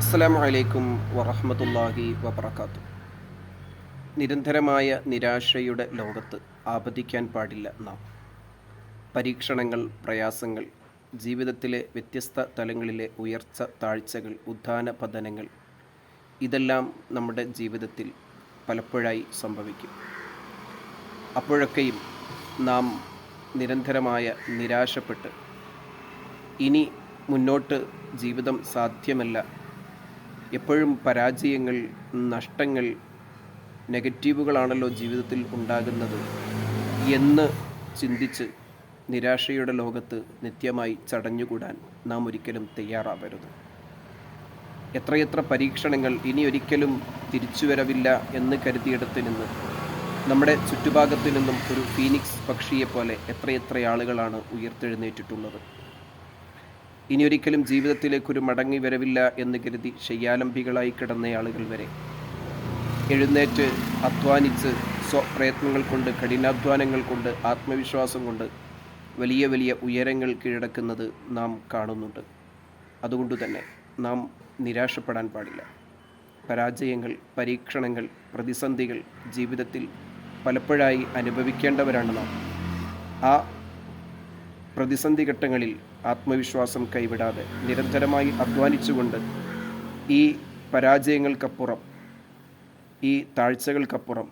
അസ്സലാമു അലൈക്കും വറഹ്മത്തുള്ളാഹി വബറകാത്തു നിരന്തരമായ നിരാശയുടെ ലോകത്ത് ആപതിക്കാൻ പാടില്ല നാം. പരീക്ഷണങ്ങൾ പ്രയാസങ്ങൾ ജീവിതത്തിലെ വ്യത്യസ്ത തലങ്ങളിലെ ഉയർച്ച താഴ്ചകൾ ഉത്ഥാന പതനങ്ങൾ ഇതെല്ലാം നമ്മുടെ ജീവിതത്തിൽ പലപ്പോഴായി സംഭവിക്കും. അപ്പോഴൊക്കെയും നാം നിരന്തരമായ നിരാശപ്പെട്ട് ഇനി മുന്നോട്ട് ജീവിതം സാധ്യമല്ല എപ്പോഴും പരാജയങ്ങൾ നഷ്ടങ്ങൾ നെഗറ്റീവുകളാണല്ലോ ജീവിതത്തിൽ ഉണ്ടാകുന്നത് എന്ന് ചിന്തിച്ച് നിരാശയുടെ ലോകത്ത് നിത്യമായി ചടഞ്ഞുകൂടാൻ നാം ഒരിക്കലും തയ്യാറാവരുത്. എത്രയെത്ര പരീക്ഷണങ്ങൾ ഇനി ഒരിക്കലും തിരിച്ചുവരവില്ല എന്ന് കരുതിയിടത്ത് നിന്ന് നമ്മുടെ ചുറ്റുഭാഗത്തു നിന്നും ഒരു ഫീനിക്സ് പക്ഷിയെപ്പോലെ എത്രയെത്ര ആളുകളാണ് ഉയർത്തെഴുന്നേറ്റിട്ടുള്ളത്. ഇനി ഒരിക്കലും ജീവിതത്തിലേക്കൊരു മടങ്ങി വരവില്ല എന്ന് കരുതി ശയ്യാലംബികളായി കിടന്ന ആളുകൾ വരെ. എഴുന്നേറ്റ് അധ്വാനിച്ച് സ്വപ്രയത്നങ്ങൾ കൊണ്ട് കഠിനാധ്വാനങ്ങൾ കൊണ്ട് ആത്മവിശ്വാസം കൊണ്ട് വലിയ വലിയ ഉയരങ്ങൾ കീഴടക്കുന്നത് നാം കാണുന്നുണ്ട്. അതുകൊണ്ട് തന്നെ നാം നിരാശപ്പെടാൻ പാടില്ല. പരാജയങ്ങൾ പരീക്ഷണങ്ങൾ പ്രതിസന്ധികൾ ജീവിതത്തിൽ പലപ്പോഴായി അനുഭവിക്കേണ്ടവരാണ് നാം. ആ പ്രതിസന്ധി ഘട്ടങ്ങളിൽ ആത്മവിശ്വാസം കൈവിടാതെ നിരന്തരമായി അധ്വാനിച്ചുകൊണ്ട് ഈ പരാജയങ്ങൾക്കപ്പുറം ഈ താഴ്ചകൾക്കപ്പുറം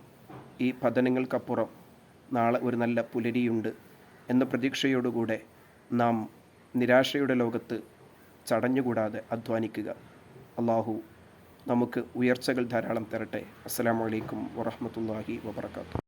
ഈ പതനങ്ങൾക്കപ്പുറം നാളെ ഒരു നല്ല പുലരിയുണ്ട് എന്ന പ്രതീക്ഷയോടുകൂടെ നാം നിരാശയുടെ ലോകത്ത് ചടഞ്ഞുകൂടാതെ അധ്വാനിക്കുക. അള്ളാഹു നമുക്ക് ഉയർച്ചകൾ ധാരാളം തരട്ടെ. അസ്സാം വലൈക്കും വറഹ്മത്തുള്ളാഹി വബർക്കാത്തു